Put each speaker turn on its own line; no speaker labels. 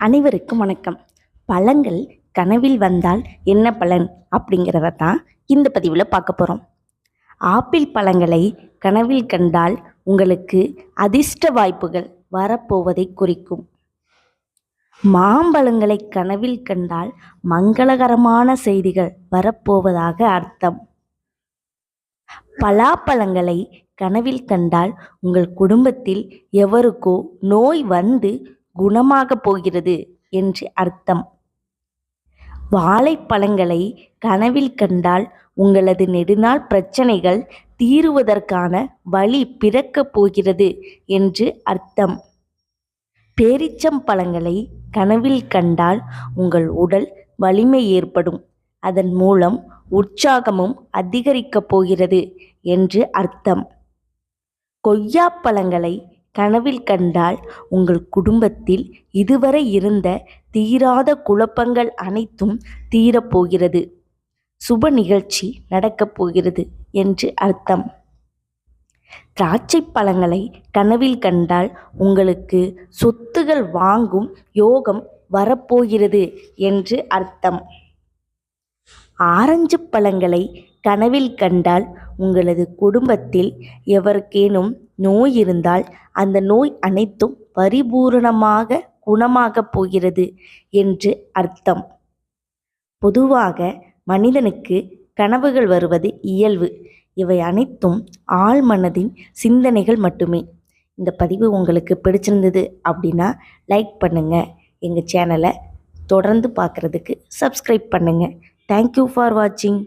அனைவருக்கும் வணக்கம். பழங்கள் கனவில் வந்தால் என்ன பலன் அப்படிங்கிறத தான் இந்த பதிவில் பார்க்க போகிறோம் ஆப்பிள் பழங்களை கனவில் கண்டால் உங்களுக்கு அதிர்ஷ்ட வாய்ப்புகள் வரப்போவதை குறிக்கும். மாம்பழங்களை கனவில் கண்டால் மங்களகரமான செய்திகள் வரப்போவதாக அர்த்தம். பலாப்பழங்களை கனவில் கண்டால் உங்கள் குடும்பத்தில் எவருக்கோ நோய் வந்து குணமாகப் போகிறது என்று அர்த்தம். வாழைப்பழங்களை கனவில் கண்டால் உங்களது நெடுநாள் பிரச்சனைகள் தீருவதற்கான வழி பிறக்கப் போகிறது என்று அர்த்தம். பேரிச்சம்பழங்களை கனவில் கண்டால் உங்கள் உடல் வலிமை ஏற்படும். அதன் மூலம் உற்சாகமும் அதிகரிக்கப் போகிறது என்று அர்த்தம். கொய்யாப்பழங்களை கனவில் கண்டால் உங்கள் குடும்பத்தில் இதுவரை இருந்த தீராத குழப்பங்கள் அனைத்தும் தீரப்போகிறது சுப நிகழ்ச்சி நடக்கப் போகிறது என்று அர்த்தம். திராட்சை பழங்களை கனவில் கண்டால் உங்களுக்கு சொத்துகள் வாங்கும் யோகம் வரப்போகிறது என்று அர்த்தம். ஆரஞ்சு பழங்களை கனவில் கண்டால் உங்களது குடும்பத்தில் எவருக்கேனும் நோய் இருந்தால் அந்த நோய் அனைத்தும் பரிபூரணமாக குணமாகப் போகிறது என்று அர்த்தம். பொதுவாக மனிதனுக்கு கனவுகள் வருவது இயல்பு. இவை அனைத்தும் ஆழ்மனதின் சிந்தனைகள் மட்டுமே. இந்த பதிவு உங்களுக்கு பிடிச்சிருந்தது அப்படின்னா லைக் பண்ணுங்கள் எங்கள் சேனலை தொடர்ந்து பார்க்குறதுக்கு சப்ஸ்கிரைப் பண்ணுங்கள் தேங்க்யூ ஃபார் வாட்சிங்